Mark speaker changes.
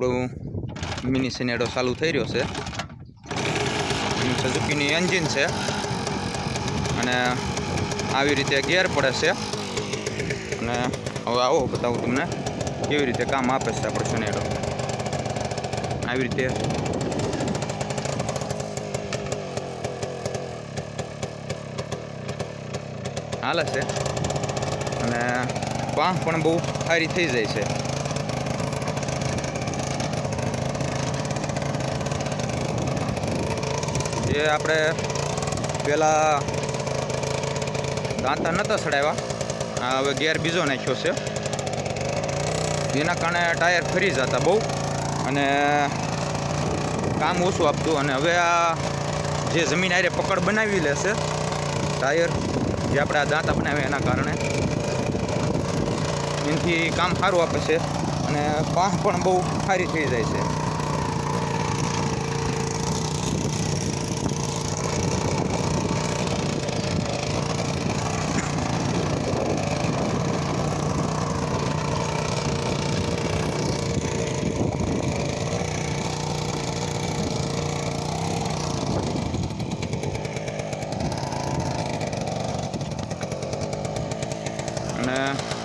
Speaker 1: આપણું મિની સિનેડો ચાલુ થઈ રહ્યો છે. સઝુકીની એન્જિન છે. અને આવી રીતે ગેર પડે છે. અને હવે આવો બતાવું તમને કેવી રીતે કામ આપે છે આપણો સિનેડો આવી રીતે. હાલે છે. અને પાંખ પણ બહુ સારી થઈ જાય છે. જે આપણે પહેલાં દાંતા નહોતા સડાવ્યા. હવે ગેર બીજો નાખ્યો છે. જેના કારણે ટાયર ફરી જતા બહુ. અને કામ ઓછું આપતું. અને હવે આ જે જમીન આરે પકડ બનાવી લેશે ટાયર, જે આપણે આ દાંતા બનાવ્યા એના કારણે. એનાથી કામ સારું આપે છે. અને પાંખ પણ બહુ સારી થઈ જાય છે. 嗯